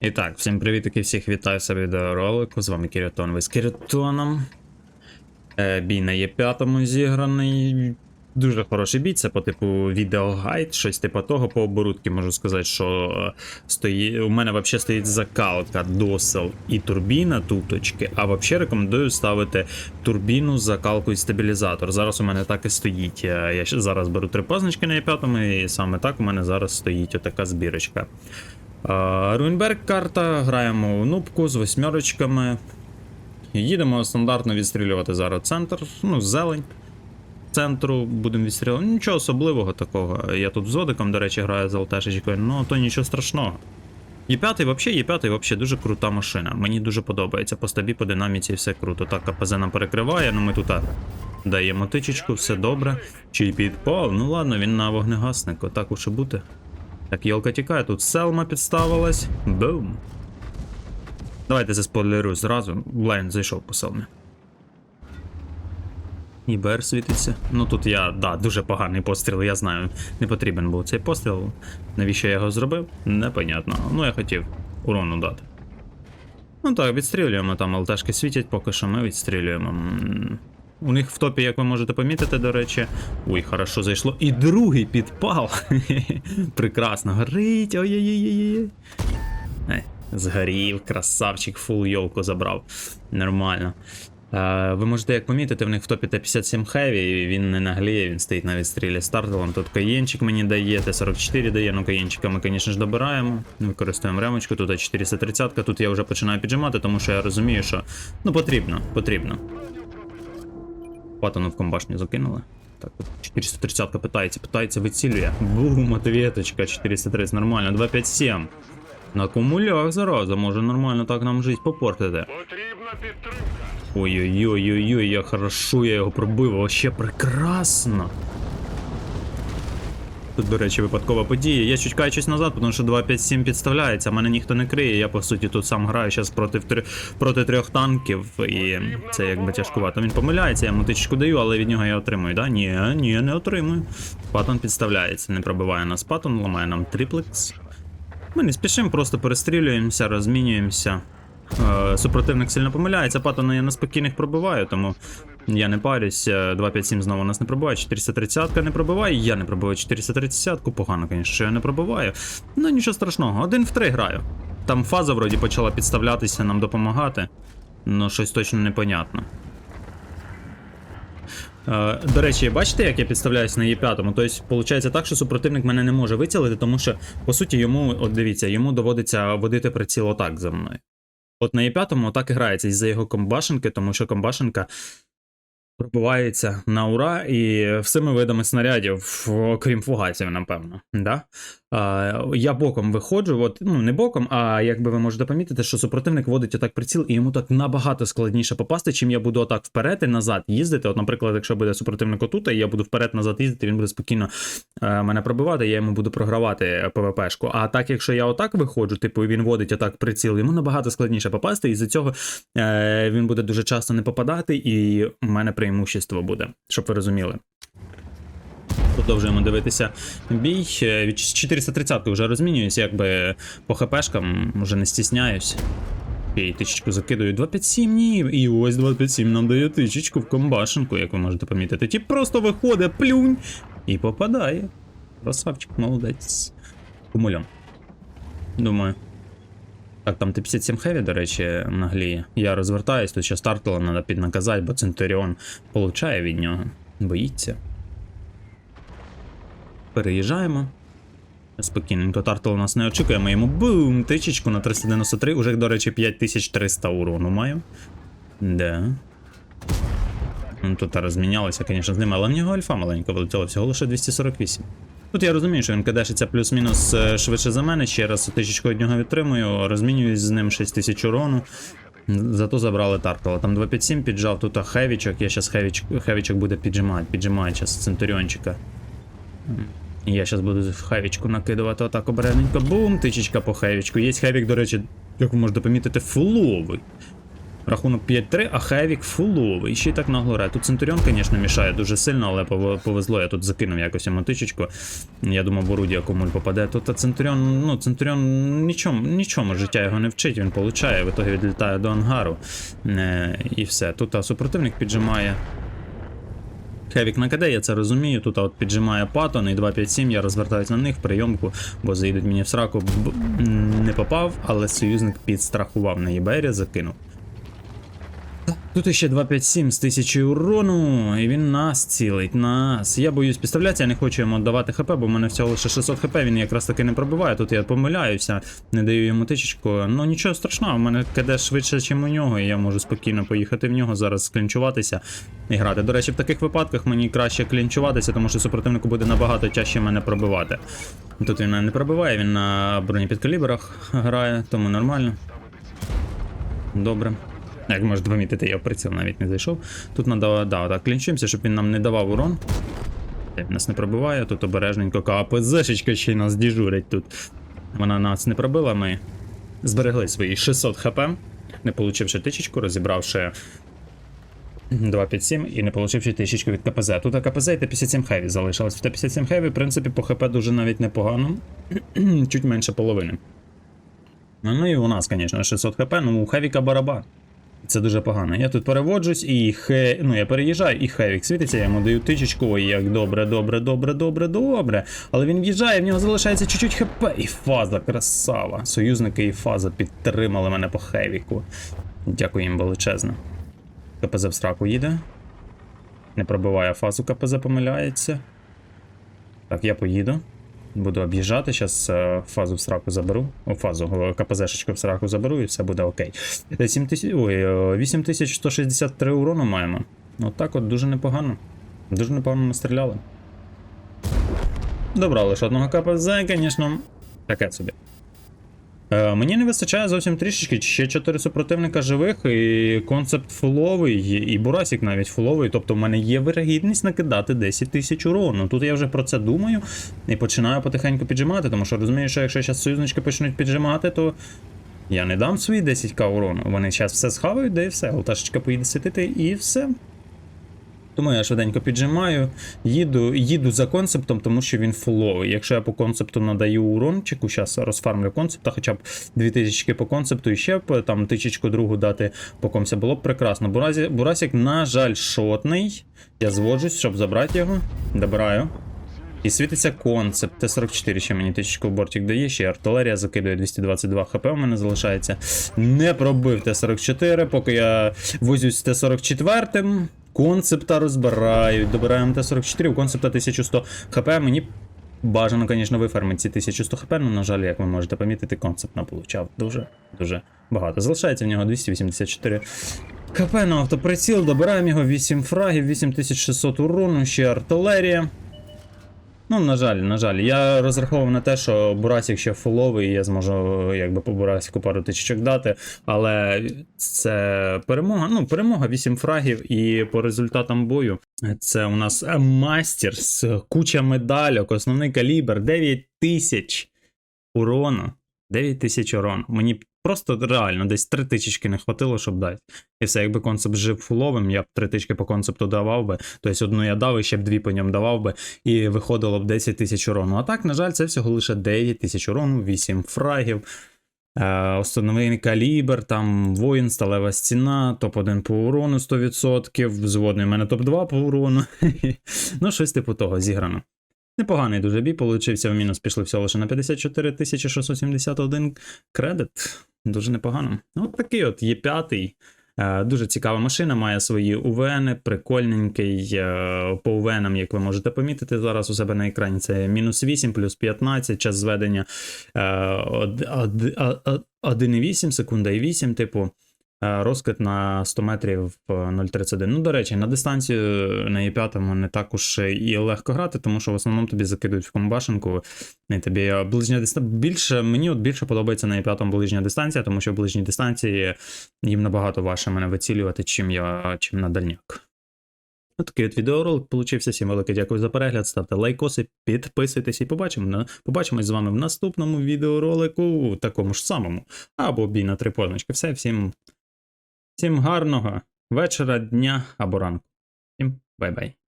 І так, всім привіт і всіх вітаю себе відеоролику. З вами Кірітон, ви з Кірітоном. Е, бій на Є5 зіграний. Дуже хороший бій, це по типу відеогайд, щось типу того. По оборудки можу сказати, що е, стої... у мене взагалі стоїть закалка, досел і турбіна туточки. А взагалі рекомендую ставити турбіну, закалку і стабілізатор. Зараз у мене так і стоїть. Е, Я зараз беру три позначки на Є5, і саме так у мене зараз стоїть отака збірочка. А, Руінберг карта, граємо у нубку з восьмерочками. Їдемо стандартно відстрілювати зараз центр, ну, зелень. Центру будемо відстрілювати. Нічого особливого такого. Я тут з Зодиком, до речі, граю з ЛТшечкою, ну то нічого страшного. Є5 взагалі, Є5 взагалі дуже крута машина. Мені дуже подобається. По стабі, по динаміці все круто. Так, КПЗ нам перекриває, ну ми тут даємо тичечку, все добре. Чи підпав? Ну ладно, він на вогнегаснику, так уж і бути. Так, Йолка тікає, тут Селма підставилась. Бум. Давайте заспойлерую зразу. Лайн зайшов по Селмі. ІБР світиться. Ну тут я, да, дуже поганий постріл, я знаю. Не потрібен був цей постріл. Навіщо я його зробив? Непонятно. Ну я хотів урону дати. Ну так, відстрілюємо там, ЛТшки світять, поки що ми відстрілюємо. У них в топі, як ви можете помітити, до речі. Ой, хорошо зайшло. І другий підпал. Прекрасно. Горить. Ой-ой-ой. Згорів, красавчик, фул йолку забрав. Нормально. Е, ви можете як помітити, в них в топі Т-57 Heavy, і він не нагліє, він стоїть на відстрілі стартовом. Тут каєнчик мені дає, Т-44 дає, ну каєнчика ми, звісно ж, добираємо. Використовуємо ремочку, тут А430, тут я вже починаю піджимати, тому що я розумію, що ну потрібно, потрібно. Патону в комбашню закинули. Так, от 430 питається, питається, вицілює. Бум, ответочка, 430, нормально, 257. На кумулях зараза, може нормально так нам жить попортити. Потрібна підтримка. Ой-ой-ой-ой-ой, я хорошо, я його пробив, вообще прекрасно. Тут, до речі, випадкова подія. Я чуть качусь назад, тому що 257 підставляється, мене ніхто не криє. Я по суті тут сам граю зараз проти, проти трьох танків, і це якби тяжкувато. Він помиляється, я йому тичку даю, але від нього я отримую. Да? Ні, ні, не отримую. Патон підставляється, не пробиває нас патон, ламає нам триплекс. Ми не спішимо, просто перестрілюємося, розмінюємося. Е, Супротивник сильно помиляється, патона я на спокійних пробиваю, тому я не парюсь. Е, 257 знову нас не пробиває, 430 не пробиває, я не пробиваю 430-ку. погано, звісно, що я не пробиваю. Ну нічого страшного, один в три граю. Там фаза вроді почала підставлятися, нам допомагати. Ну, щось точно непонятно. Е, До речі, бачите, як я підставляюсь на Е5? Тобто, виходить так, що супротивник мене не може вицілити, тому що, по суті, йому, от дивіться, йому доводиться водити приціл отак за мною. От на Е5 так і грається із-за його комбашенки, тому що комбашенка пробивається на ура і всіми видами снарядів, окрім фугасів, напевно. Да? А, я боком виходжу, от, ну не боком, а якби ви можете помітити, що супротивник водить отак приціл, і йому так набагато складніше попасти, чим я буду отак вперед і назад їздити. От, наприклад, якщо буде супротивник отут, і я буду вперед-назад їздити, він буде спокійно е, мене пробивати, я йому буду програвати ПВПшку. А так, якщо я отак виходжу, типу він водить отак приціл, йому набагато складніше попасти, і з-за цього е, він буде дуже часто не попадати, і в мене преимущество буде, щоб ви розуміли. Продовжуємо дивитися бій. Е, Від 430 вже розмінююсь, якби по хпшкам вже не стісняюсь. Окей, тичечку закидаю 257, ні. І ось 257 нам дає тичечку в комбашенку, як ви можете помітити. Ті просто виходить, плюнь і попадає. Красавчик, молодець. Кумульом. Думаю. Так, там Т-57 Heavy, до речі, нагліє. Я розвертаюсь, тут ще стартила треба піднаказати, бо Центуріон получає від нього. Боїться. Переїжджаємо. Спокійненько, Тартл нас не очікує, ми йому бум! Тичечку на 393, уже, до речі, 5300 урону маю. Да. Ну, Тут розмінялися, звісно, з ними, але в нього альфа маленька вилетіла, всього лише 248. Тут я розумію, що він кадешиться плюс-мінус е, швидше за мене. Ще раз тисячку нього відтримую, розмінююсь з ним 6000 урону. Зато забрали Таркала. Там 257 піджав, тут хевічок, я зараз хевіч, хевічок буде піджимати, піджимає зараз центуріончика. Я зараз буду хевічку накидувати отак обережненько. Бум, тичечка по хевічку. Є хевік, до речі, як ви можете помітити, фуловий. Рахунок 5-3, а Хевік фуловий. Ще й так нагло грає. Тут Центуріон, звісно, мішає дуже сильно, але повезло. Я тут закинув якось йому. Я думав, Боруді комуль попаде. Тут Центуріон, ну, Центуріон нічому, нічому життя його не вчить, він получає, в ітогі відлітає до ангару. Е, і все. Тут а, супротивник піджимає. Хевік на КД, я це розумію. Тут от піджимає Паттон і 257, я розвертаюсь на них в прийомку, бо заїдуть мені в сраку. Б- не попав, але союзник підстрахував на Єбері, закинув. Тут іще 257 з 1000 урону, і він нас цілить, нас. Я боюсь підставлятися, я не хочу йому давати хп, бо в мене всього лише 600 хп, він якраз таки не пробиває. Тут я помиляюся, не даю йому тичечку. Ну нічого страшного, в мене КД швидше, ніж у нього, і я можу спокійно поїхати в нього, зараз клінчуватися і грати. До речі, в таких випадках мені краще клінчуватися, тому що супротивнику буде набагато тяжче мене пробивати. Тут він мене не пробиває, він на бронепідкалібрах грає, тому нормально. Добре. Як можете помітити, я в приціл навіть не зайшов. Тут треба, да, так, клінчуємося, щоб він нам не давав урон. Нас не пробиває, тут обережненько КПЗшечка ще й нас діжурить тут. Вона нас не пробила, ми зберегли свої 600 хп, не получивши тичечку, розібравши 257 і не получивши тичечку від КПЗ. Тут КПЗ і Т-57 Heavy залишилось. В Т-57 Heavy, в принципі, по ХП дуже навіть непогано. Чуть менше половини. Ну, ну і у нас, звісно, 600 хп, ну у Хевіка барабан. Це дуже погано. Я тут переводжусь і хе... ну я переїжджаю, і Хевік світиться, я йому даю тичечку, ой, як добре, добре, добре, добре, добре. Але він в'їжджає, в нього залишається чуть-чуть хп. І фаза, красава. Союзники і фаза підтримали мене по Хевіку. Дякую їм величезно. КПЗ в сраку їде. Не пробиває фазу, КПЗ помиляється. Так, я поїду. Буду об'їжджати, зараз фазу в сраку заберу. О, фазу КПЗшечку в сраку заберу і все буде окей. 7 тисяч, ой, е, 8163 урону маємо. От от дуже непогано. Дуже непогано ми стріляли. Добра, лише одного КПЗ, звісно, таке собі. Е, мені не вистачає зовсім трішечки, ще 4 супротивника живих, і концепт фуловий, і Бурасік навіть фуловий. Тобто в мене є вирогідність накидати 10 тисяч урону. Тут я вже про це думаю і починаю потихеньку піджимати, тому що розумію, що якщо зараз союзнички почнуть піджимати, то я не дам свої 10к урону. Вони зараз все схавають, да і все. Алташечка поїде сидити і все. Тому я швиденько піджимаю, їду, їду за концептом, тому що він фуловий. Якщо я по концепту надаю урончику, зараз розфармлю концепта, хоча б 2000 по концепту і ще б там тичечку другу дати по комся, було б прекрасно. Буразі, Бурасік, на жаль, шотний. Я зводжусь, щоб забрати його. Добираю. І світиться концепт. Т-44 ще мені тичечку в бортик дає, ще артилерія закидує 222 хп у мене залишається. Не пробив Т-44, поки я возюсь з Т-44. Концепта розбирають. Добираємо Т-44, у концепта 1100 хп. Мені бажано, звісно, вифармити ці 1100 хп, але, на жаль, як ви можете помітити, концепт наполучав дуже, дуже багато. Залишається в нього 284 хп на автоприціл, добираємо його 8 фрагів, 8600 урону, ще артилерія. Ну, на жаль, на жаль, я розраховував на те, що Бурасік ще фуловий, і я зможу якби по Бурасіку пару тичок дати. Але це перемога. Ну, перемога 8 фрагів, і по результатам бою це у нас мастер з куча медальок, основний калібр 9 тисяч урону. 9 тисяч урону. Мені просто реально десь 3 тисячки не хватило, щоб дати. І все, якби концепт жив фуловим, я б 3 тички по концепту давав би. Тобто одну я дав і ще б дві по ньому давав би, і виходило б 10 тисяч урону. А так, на жаль, це всього лише 9 тисяч урону, 8 фрагів. Е, Основний калібр, там воїн, сталева стіна, топ-1 по урону 100%, взводний у мене топ-2 по урону. ну, щось типу того зіграно. Непоганий дуже бій, получився в мінус, пішли всього лише на 54 671 кредит. Дуже непогано. От такий от є п'ятий. Е, Дуже цікава машина, має свої УВН, прикольненький. е, По УВНам, як ви можете помітити зараз у себе на екрані, це мінус 8 плюс 15, час зведення е, од- од- а- а- 1,8 секунда і 8, типу. Е, Розкид на 100 метрів е, 0,31. Ну, до речі, на дистанцію на Е5 не так уж і легко грати, тому що в основному тобі закидують в комбашенку. І тобі ближня дистанція. Більше, мені от більше подобається на Е5 ближня дистанція, тому що в ближній дистанції їм набагато важче мене вицілювати, чим я, чим на дальняк. Ось такий от відеоролик получився. Всім велике дякую за перегляд. Ставте лайкоси, підписуйтесь і побачимо. Побачимось з вами в наступному відеоролику, такому ж самому. Або бій на три позначки. Все, всім Всім гарного вечора, дня або ранку. Всім бай-бай.